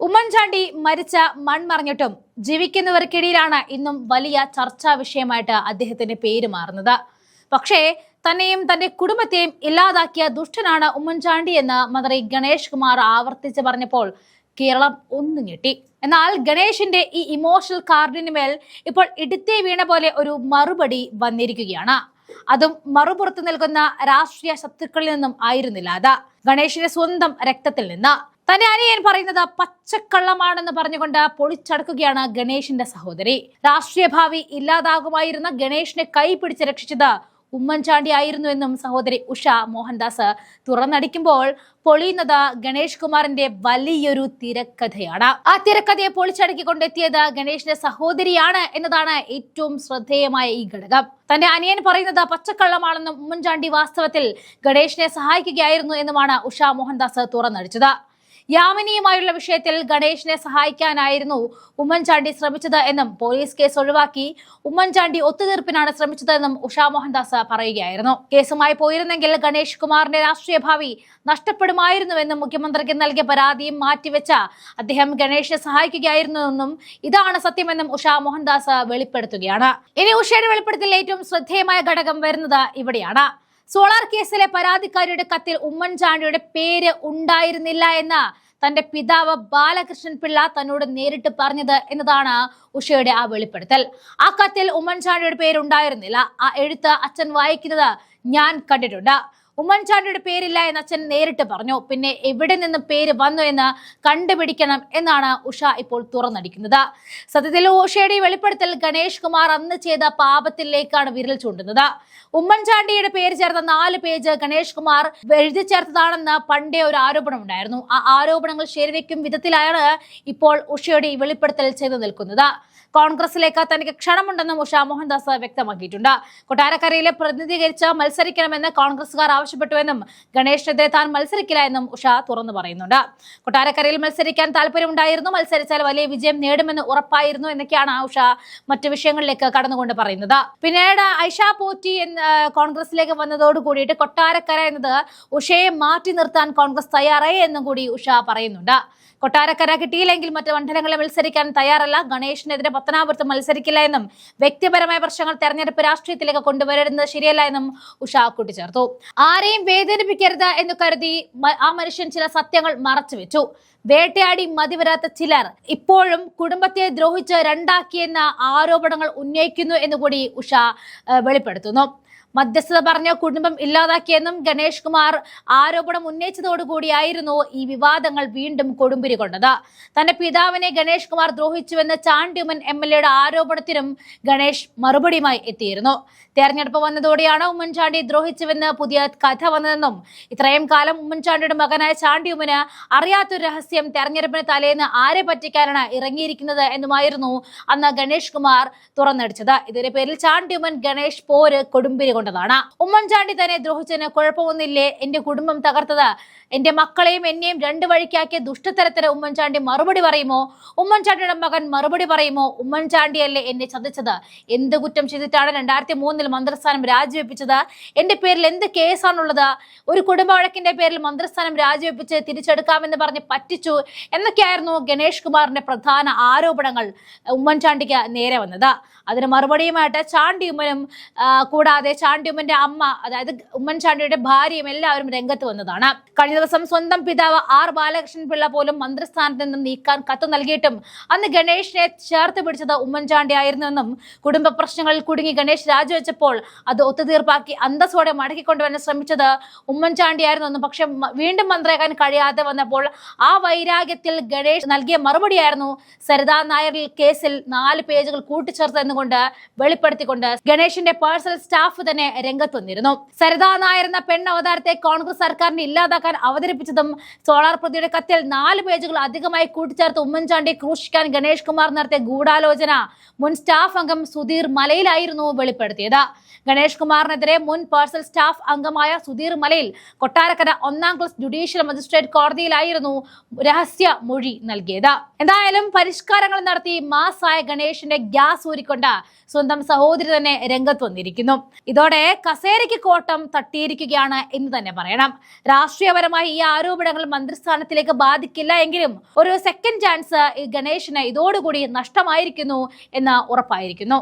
ഉമ്മൻചാണ്ടി മരിച്ച മൺമറിഞ്ഞിട്ടും ജീവിക്കുന്നവർക്കിടയിലാണ് ഇന്നും വലിയ ചർച്ചാ വിഷയമായിട്ട് അദ്ദേഹത്തിന്റെ പേര് മാറുന്നത്. പക്ഷേ തന്നെയും തന്റെ കുടുംബത്തെയും ഇല്ലാതാക്കിയ ദുഷ്ടനാണ് ഉമ്മൻചാണ്ടി എന്ന് മന്ത്രി ഗണേഷ് കുമാർ ആവർത്തിച്ച് പറഞ്ഞപ്പോൾ കേരളം ഒന്നു ഞെട്ടി എന്നാൽ ഗണേഷിന്റെ ഈ ഇമോഷണൽ കാർഡിന് മേൽ ഇപ്പോൾ ഇടുത്തേ വീണ പോലെ ഒരു മറുപടി വന്നിരിക്കുകയാണ്. അതും മറുപുറത്ത് നിൽക്കുന്ന രാഷ്ട്രീയ ശത്രുക്കളിൽ നിന്നും ആയിരുന്നില്ല അത്. ഗണേഷിന്റെ സ്വന്തം രക്തത്തിൽ നിന്ന്. തന്റെ അനിയൻ പറയുന്നത് പച്ചക്കള്ളമാണെന്ന് പറഞ്ഞുകൊണ്ട് പൊളിച്ചടക്കുകയാണ് ഗണേഷിന്റെ സഹോദരി. രാഷ്ട്രീയ ഭാവി ഇല്ലാതാകുമായിരുന്ന ഗണേഷിനെ കൈ പിടിച്ച് രക്ഷിച്ചത് ഉമ്മൻചാണ്ടി ആയിരുന്നു എന്നും സഹോദരി ഉഷ മോഹൻദാസ്. തുറന്നടിക്കുമ്പോൾ പൊളിയുന്നത് ഗണേഷ് കുമാറിന്റെ വലിയൊരു തിരക്കഥയാണ്. ആ തിരക്കഥയെ പൊളിച്ചടക്കിക്കൊണ്ടെത്തിയത് ഗണേഷിന്റെ സഹോദരിയാണ് എന്നതാണ് ഏറ്റവും ശ്രദ്ധേയമായ ഈ ഘടകം. തന്റെ അനിയൻ പറയുന്നത് പച്ചക്കള്ളമാണെന്നും ഉമ്മൻചാണ്ടി വാസ്തവത്തിൽ ഗണേഷിനെ സഹായിക്കുകയായിരുന്നു എന്നുമാണ് ഉഷ മോഹൻദാസ് തുറന്നടിച്ചത്. യാമിനിയുമായുള്ള വിഷയത്തിൽ ഗണേഷിനെ സഹായിക്കാനായിരുന്നു ഉമ്മൻചാണ്ടി ശ്രമിച്ചത് എന്നും പോലീസ് കേസ് ഒഴിവാക്കി ഉമ്മൻചാണ്ടി ഒത്തുതീർപ്പിനാണ് ശ്രമിച്ചതെന്നും ഉഷാ മോഹൻദാസ് പറയുകയായിരുന്നു. കേസുമായി പോയിരുന്നെങ്കിൽ ഗണേഷ് കുമാറിന്റെ രാഷ്ട്രീയ ഭാവി നഷ്ടപ്പെടുമായിരുന്നുവെന്നും മുഖ്യമന്ത്രിക്ക് നൽകിയ പരാതിയും മാറ്റിവെച്ച അദ്ദേഹം ഗണേഷിനെ സഹായിക്കുകയായിരുന്നുവെന്നും ഇതാണ് സത്യമെന്നും ഉഷാ മോഹൻദാസ് വെളിപ്പെടുത്തുകയാണ്. ഇനി ഉഷയുടെ വെളിപ്പെടുത്തൽ ഏറ്റവും ശ്രദ്ധേയമായ ഘടകം വരുന്നത് ഇവിടെയാണ്. സോളാർ കേസിലെ പരാതിക്കാരിയുടെ കത്തിൽ ഉമ്മൻചാണ്ടിയുടെ പേര് ഉണ്ടായിരുന്നില്ല എന്ന് തന്റെ പിതാവ് ബാലകൃഷ്ണൻ പിള്ള തന്നോട് നേരിട്ട് പറഞ്ഞത് എന്നതാണ് ഉഷയുടെ ആ വെളിപ്പെടുത്തൽ. ആ കത്തിൽ ഉമ്മൻചാണ്ടിയുടെ പേരുണ്ടായിരുന്നില്ല. ആ എഴുത്ത് അച്ഛൻ വായിക്കുന്നത് ഞാൻ കണ്ടിട്ടുണ്ട്. ഉമ്മൻചാണ്ടിയുടെ പേരില്ല എന്ന് അച്ഛൻ നേരിട്ട് പറഞ്ഞു. പിന്നെ എവിടെ നിന്ന് പേര് വന്നു എന്ന് കണ്ടുപിടിക്കണം എന്നാണ് ഉഷ ഇപ്പോൾ തുറന്നടിക്കുന്നത്. സത്യത്തിൽ ഉഷയുടെ വെളിപ്പെടുത്തൽ ഗണേഷ് കുമാർ അന്ന് ചെയ്ത പാപത്തിലേക്കാണ് വിരൽ ചൂണ്ടുന്നത്. ഉമ്മൻചാണ്ടിയുടെ പേര് ചേർത്ത നാല് പേജ് ഗണേഷ് കുമാർ എഴുതി ചേർത്തതാണെന്ന് പണ്ടേ ഒരു ആരോപണം ഉണ്ടായിരുന്നു. ആ ആരോപണങ്ങൾ ശരിവെക്കും വിധത്തിലാണ് ഇപ്പോൾ ഉഷയുടെ വെളിപ്പെടുത്തൽ ചെയ്തു നിൽക്കുന്നത്. കോൺഗ്രസിലേക്ക് തനിക്ക് ക്ഷണമുണ്ടെന്നും ഉഷ മോഹൻദാസ് വ്യക്തമാക്കിയിട്ടുണ്ട്. കൊട്ടാരക്കരയിലെ പ്രതിനിധീകരിച്ച് മത്സരിക്കണമെന്ന് കോൺഗ്രസുകാർ ആവശ്യപ്പെട്ടുവെന്നും ഗണേഷിനെതിരെ താൻ മത്സരിക്കില്ല എന്നും ഉഷ തുറന്നു പറയുന്നുണ്ട്. കൊട്ടാരക്കരയിൽ മത്സരിക്കാൻ താല്പര്യമുണ്ടായിരുന്നു മത്സരിച്ചാൽ വലിയ വിജയം നേടുമെന്ന് ഉറപ്പായിരുന്നു എന്നൊക്കെയാണ് ഉഷ മറ്റു വിഷയങ്ങളിലേക്ക് കടന്നുകൊണ്ട് പറയുന്നത്. പിന്നീട് ഐഷ പോറ്റി എന്ന കോൺഗ്രസിലേക്ക് വന്നതോട് കൂടിയിട്ട് കൊട്ടാരക്കര എന്നത് ഉഷയെ മാറ്റി നിർത്താൻ കോൺഗ്രസ് തയ്യാറായി എന്നും കൂടി ഉഷ പറയുന്നുണ്ട്. കൊട്ടാരക്കര കിട്ടിയില്ലെങ്കിൽ മറ്റ് മണ്ഡലങ്ങളിൽ മത്സരിക്കാൻ തയ്യാറല്ല ഗണേഷിനെതിരെ പത്തനാപുരത്ത് മത്സരിക്കില്ല എന്നും വ്യക്തിപരമായ പ്രശ്നങ്ങൾ തെരഞ്ഞെടുപ്പ് രാഷ്ട്രീയത്തിലേക്ക് കൊണ്ടുവരുന്നത് ശരിയല്ല എന്നും ഉഷ കൂട്ടിച്ചേർത്തു. ആരെയും വേദനിപ്പിക്കരുത് എന്ന് കരുതി ആ മനുഷ്യൻ ചില സത്യങ്ങൾ മറച്ചുവെച്ചു. വേട്ടയാടി മതിവരാത്ത ചിലർ ഇപ്പോഴും കുടുംബത്തെ ദ്രോഹിച്ച് രണ്ടാക്കിയെന്ന ആരോപണങ്ങൾ ഉന്നയിക്കുന്നു എന്നുകൂടി ഉഷ വെളിപ്പെടുത്തുന്നു. മധ്യസ്ഥത പറഞ്ഞ കുടുംബം ഇല്ലാതാക്കിയെന്നും ഗണേഷ് കുമാർ ആരോപണം ഉന്നയിച്ചതോടുകൂടിയായിരുന്നു ഈ വിവാദങ്ങൾ വീണ്ടും കൊടുമ്പിരി കൊണ്ടത് തന്റെ പിതാവിനെ ഗണേഷ് കുമാർ ദ്രോഹിച്ചുവെന്ന് ചാണ്ടിയുമൻ എം എൽ എയുടെ ആരോപണത്തിനും ഗണേഷ് മറുപടിയുമായി എത്തിയിരുന്നു. തെരഞ്ഞെടുപ്പ് വന്നതോടെയാണ് ഉമ്മൻചാണ്ടി ദ്രോഹിച്ചുവെന്ന് പുതിയ കഥ വന്നതെന്നും ഇത്രയും കാലം ഉമ്മൻചാണ്ടിയുടെ മകനായ ചാണ്ടിയുമന് അറിയാത്തൊരു രഹസ്യം തെരഞ്ഞെടുപ്പിന് തലേന്ന് ആരെ പറ്റിക്കാനാണ് ഇറങ്ങിയിരിക്കുന്നത് എന്നുമായിരുന്നു അന്ന് ഗണേഷ് കുമാർ തുറന്നടിച്ചത്. ഇതിന്റെ പേരിൽ ചാണ്ടിയുമൻ ഗണേഷ് പോര് കൊടുമ്പിരി കൊണ്ടതാണ് ഉമ്മൻചാണ്ടി തന്നെ ദ്രോഹിച്ചതിന് കുഴപ്പമൊന്നില്ലേ എന്റെ കുടുംബം തകർത്തത് എന്റെ മക്കളെയും എന്നെയും രണ്ടു വഴിക്കാക്കിയ ദുഷ്ടത്തരത്തിന് ഉമ്മൻചാണ്ടി മറുപടി പറയുമോ? ഉമ്മൻചാണ്ടിയുടെ മകൻ മറുപടി പറയുമോ? ഉമ്മൻചാണ്ടിയല്ലേ എന്നെ ചതിച്ചത്? എന്ത് കുറ്റം ചെയ്തിട്ടാണ് രണ്ടായിരത്തി മൂന്നിൽ മന്ത്രിസ്ഥാനം രാജിവെപ്പിച്ചത്? എന്റെ പേരിൽ എന്ത് കേസാണുള്ളത്? ഒരു കുടുംബ വഴക്കിന്റെ പേരിൽ മന്ത്രിസ്ഥാനം രാജിവെപ്പിച്ച് തിരിച്ചെടുക്കാമെന്ന് പറഞ്ഞ് പറ്റിച്ചു എന്നൊക്കെയായിരുന്നു ഗണേഷ് കുമാറിന്റെ പ്രധാന ആരോപണങ്ങൾ ഉമ്മൻചാണ്ടിക്ക് നേരെ വന്നത്. അതിന് മറുപടിയുമായിട്ട് ചാണ്ടിയുമ്മനും കൂടാതെ കൂടാതെ ചാണ്ടിയുമ്മന്റെ അമ്മ അതായത് ഉമ്മൻചാണ്ടിയുടെ ഭാര്യയും എല്ലാവരും രംഗത്ത് വന്നതാണ്. കഴിഞ്ഞ ദിവസം സ്വന്തം പിതാവ് ആർ ബാലകൃഷ്ണൻ പിള്ള പോലും മന്ത്രിസ്ഥാനത്ത് നിന്നും നീക്കാൻ കത്ത് നൽകിയിട്ടും അന്ന് ഗണേഷിനെ ചേർത്ത് പിടിച്ചത് ഉമ്മൻചാണ്ടി ആയിരുന്നുവെന്നും കുടുംബ പ്രശ്നങ്ങളിൽ കുടുങ്ങി ഗണേഷ് രാജിവെച്ചപ്പോൾ അത് ഒത്തുതീർപ്പാക്കി അന്തസ്സോടെ മടക്കിക്കൊണ്ടുവരാൻ ശ്രമിച്ചത് ഉമ്മൻചാണ്ടിയായിരുന്നെന്നും പക്ഷെ വീണ്ടും മന്ത്രിയാക്കാൻ കഴിയാതെ വന്നപ്പോൾ ആ വൈരാഗ്യത്തിൽ ഗണേഷ് നൽകിയ മറുപടിയായിരുന്നു സരിതാ നായർ കേസിൽ നാല് പേജുകൾ കൂട്ടിച്ചേർത്ത് എന്നുകൊണ്ട് വെളിപ്പെടുത്തിക്കൊണ്ട് ഗണേഷിന്റെ പേഴ്സണൽ സ്റ്റാഫ് തന്നെ രംഗത്ത് വന്നിരുന്നു സരിതാ നായർ എന്ന പെൺ അവതാരത്തെ കോൺഗ്രസ് സർക്കാരിനെ ഇല്ലാതാക്കാൻ അവതരിപ്പിച്ചതും സോളാർ പ്രതിയുടെ കത്തിൽ നാല് പേജുകൾ അധികമായി കൂട്ടിച്ചേർത്ത് ഉമ്മൻചാണ്ടി ക്രൂശിക്കാൻ ഗണേഷ് കുമാർ നടത്തിയ ഗൂഢാലോചന മുൻ സ്റ്റാഫ് അംഗം സുധീർ മലയിലായിരുന്നു വെളിപ്പെടുത്തിയത്. ഗണേഷ് കുമാറിനെതിരെ മുൻ പേഴ്സണൽ സ്റ്റാഫ് അംഗമായ സുധീർ മലയിൽ കൊട്ടാരക്കര ഒന്നാം ക്ലാസ് ജുഡീഷ്യൽ മജിസ്ട്രേറ്റ് കോടതിയിലായിരുന്നു രഹസ്യ മൊഴി നൽകിയത്. എന്തായാലും പരിഷ്കാരങ്ങൾ നടത്തി മാസായ ഗണേഷിന്റെ ഗ്യാസ് ഊരിക്കൊണ്ട് സ്വന്തം സഹോദരി തന്നെ രംഗത്ത് വന്നിരിക്കുന്നു. ഇതോടെ കസേരയ്ക്ക് കോട്ടം തട്ടിയിരിക്കുകയാണ് എന്ന് തന്നെ പറയണം. രാഷ്ട്രീയപരമായി ഈ ആരോപണങ്ങൾ മന്ത്രിസ്ഥാനത്തിലേക്ക് ബാധിക്കില്ല എങ്കിലും ഒരു സെക്കൻഡ് ചാൻസ് ഗണേഷിന് ഇതോടുകൂടി നഷ്ടമായിരിക്കുന്നു എന്ന് ഉറപ്പായിരിക്കുന്നു.